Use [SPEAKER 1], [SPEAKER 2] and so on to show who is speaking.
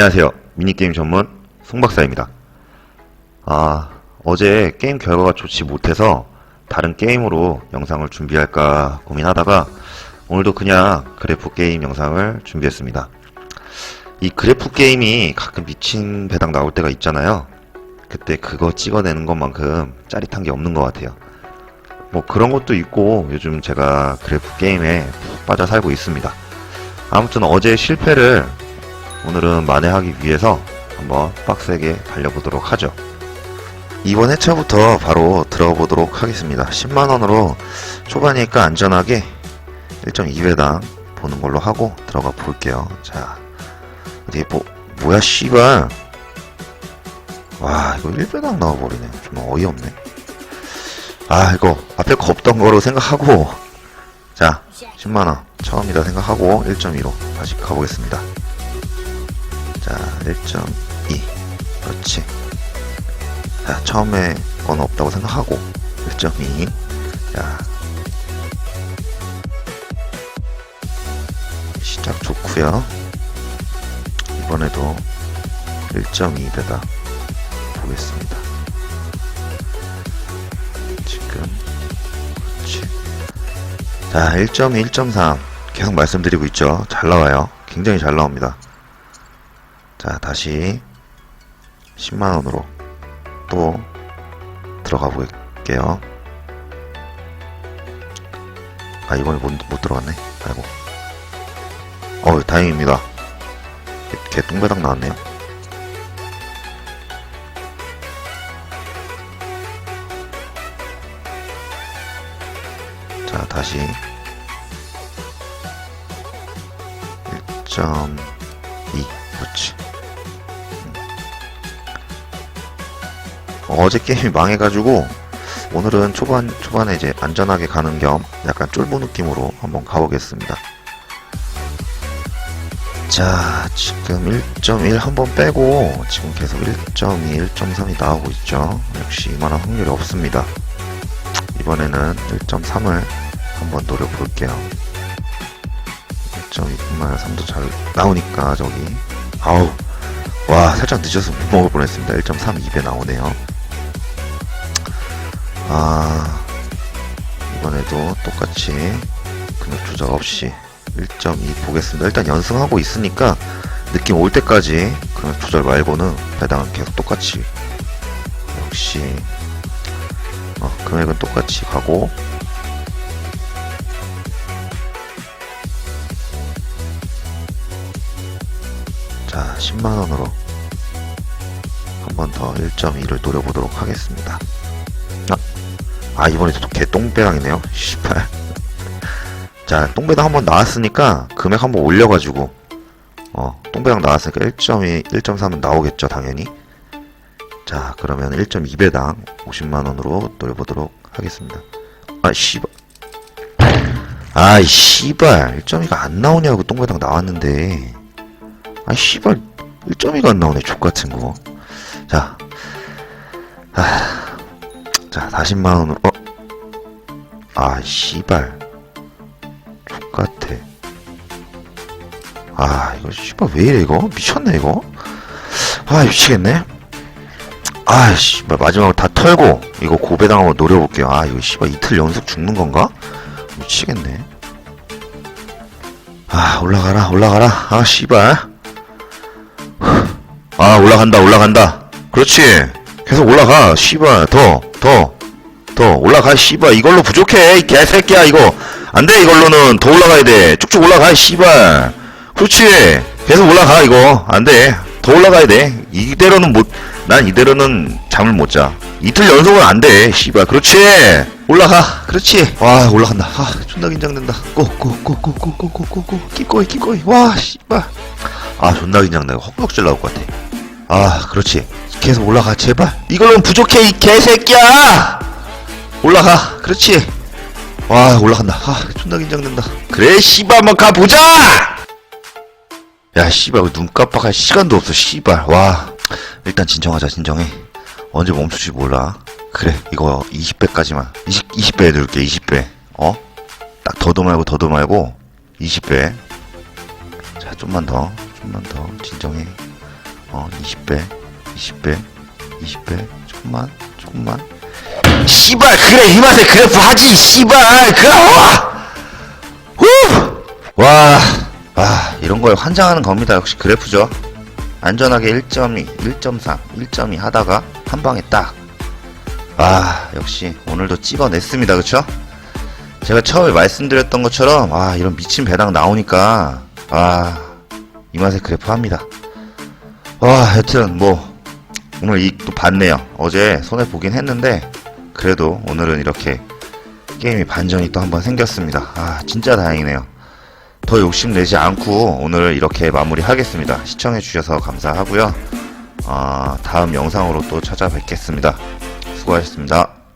[SPEAKER 1] 안녕하세요. 미니게임 전문 송박사입니다. 아, 어제 게임 결과가 좋지 못해서 다른 게임으로 영상을 준비할까 고민하다가 오늘도 그냥 그래프 게임 영상을 준비했습니다. 이 그래프 게임이 가끔 미친 배당 나올 때가 있잖아요. 그때 그거 찍어내는 것만큼 짜릿한 게 없는 것 같아요. 뭐 그런 것도 있고 요즘 제가 그래프 게임에 푹 빠져 살고 있습니다. 아무튼 어제 실패를 오늘은 만회하기 위해서 한번 빡세게 달려보도록 하죠. 이번 회차부터 바로 들어보도록 하겠습니다. 10만원으로 초반이니까 안전하게 1.2배당 보는 걸로 하고 들어가 볼게요. 자, 어디 뭐, 뭐야, 씨발. 와, 이거 1배당 나와버리네. 좀 어이없네. 아, 이거 앞에 거 없던 거로 생각하고, 자, 10만원 처음이다 생각하고 1.2로 다시 가보겠습니다. 자, 1.2. 그렇지. 자, 처음에 건 없다고 생각하고 1.2. 자. 시작 좋고요. 이번에도 1.2배다 보겠습니다. 지금 그렇지. 자, 1.2, 1.3 계속 말씀드리고 있죠. 잘 나와요. 굉장히 잘 나옵니다. 자, 다시 10만원으로 또 들어가 볼게요. 아, 이번에 못, 못 들어갔네. 아이고. 어우, 다행입니다. 개, 개 똥배당 나왔네요. 자, 다시 1.2 그렇지. 어제 게임이 망해가지고 오늘은 초반 초반에 이제 안전하게 가는 겸 약간 쫄보 느낌으로 한번 가보겠습니다. 자, 지금 1.1 한번 빼고 지금 계속 1.2, 1.3이 나오고 있죠. 역시 이만한 확률이 없습니다. 이번에는 1.3을 한번 노려볼게요. 1.2뿐만 3도 잘 나오니까 저기 아우 와 살짝 늦어서 못 먹을 뻔했습니다 1.3 2배 나오네요 아 이번에도 똑같이 금액 조작 없이 1.2 보겠습니다. 일단 연승하고 있으니까 느낌 올 때까지 금액 조절 말고는 배당은 계속 똑같이. 역시 어, 금액은 똑같이 가고. 자, 10만원으로 한 번 더 1.2를 노려보도록 하겠습니다. 아, 아 이번에 또 개똥배당이네요. 씨발. 자, 똥배당 한번 나왔으니까 금액 한번 올려가지고 어, 똥배당 나왔으니까 1.2, 1.3은 나오겠죠, 당연히. 자, 그러면 1.2배당 50만원으로 노려보도록 하겠습니다. 아, 씨발. 아이, 씨발. 1.2가 안 나오냐고 똥배당 나왔는데. 아, 씨발, 1.2가 안 나오네, 족같은 거. 자, 아, 자, 40만원으로, 어? 아, 씨발. 족같아. 아, 이거, 씨발, 왜 이래, 이거? 미쳤네, 이거? 아, 미치겠네. 아, 씨발, 마지막으로 다 털고, 이거 고배당 한번 노려볼게요. 아, 이거, 씨발, 이틀 연속 죽는 건가? 미치겠네. 아, 올라가라, 올라가라. 아, 씨발. 아 올라간다 올라간다 그렇지 계속 올라가 씨발 더 더 더 올라가 씨발. 이걸로 부족해 이 개새끼야 이거. 안 돼 이걸로는. 더 올라가야 돼. 쭉쭉 올라가 씨발. 그렇지. 계속 올라가 이거. 안 돼. 더 올라가야 돼. 이대로는 못 난 이대로는 잠을 못 자. 이틀 연속은 안 돼 씨발. 그렇지. 올라가. 그렇지. 와 올라간다. 아 존나 긴장된다. 꼬꼬꼬꼬꼬꼬꼬꼬꼬 기꺼이 기꺼이. 와 씨발. 아 존나 긴장돼 헛구역질 나올 것 같아. 아 그렇지. 계속 올라가 제발. 이걸로는 부족해 이 개새끼야 올라가. 그렇지. 와 올라간다. 아 존나 긴장된다. 그래 씨발 한번 가보자! 야 씨발 눈 깜빡할 시간도 없어 씨발. 와 일단 진정하자 진정해. 언제 멈출지 몰라. 그래 이거 20배까지만. 20, 20배 해둘게 20배. 어? 딱 더도 말고 더도 말고 20배. 자 좀만 더 좀만 더. 진정해. 어 20배 20배 20배. 조금만 조금만 씨발 그래 이 맛에 그래프 하지 씨발 그 후! 와, 아, 이런 거에 환장하는 겁니다. 역시 그래프죠. 안전하게 1.2, 1.3, 1.2 하다가 한 방에 딱. 아, 역시 오늘도 찍어냈습니다. 그쵸? 제가 처음에 말씀드렸던 것처럼, 아, 이런 미친 배당 나오니까, 아, 이 맛에 그래프 합니다. 와, 여튼, 뭐, 오늘 이익도 봤네요. 어제 손해 보긴 했는데, 그래도 오늘은 이렇게 게임이 반전이 또 한번 생겼습니다. 아, 진짜 다행이네요. 더 욕심내지 않고 오늘 이렇게 마무리하겠습니다. 시청해주셔서 감사하고요. 아, 다음 영상으로 또 찾아뵙겠습니다. 수고하셨습니다.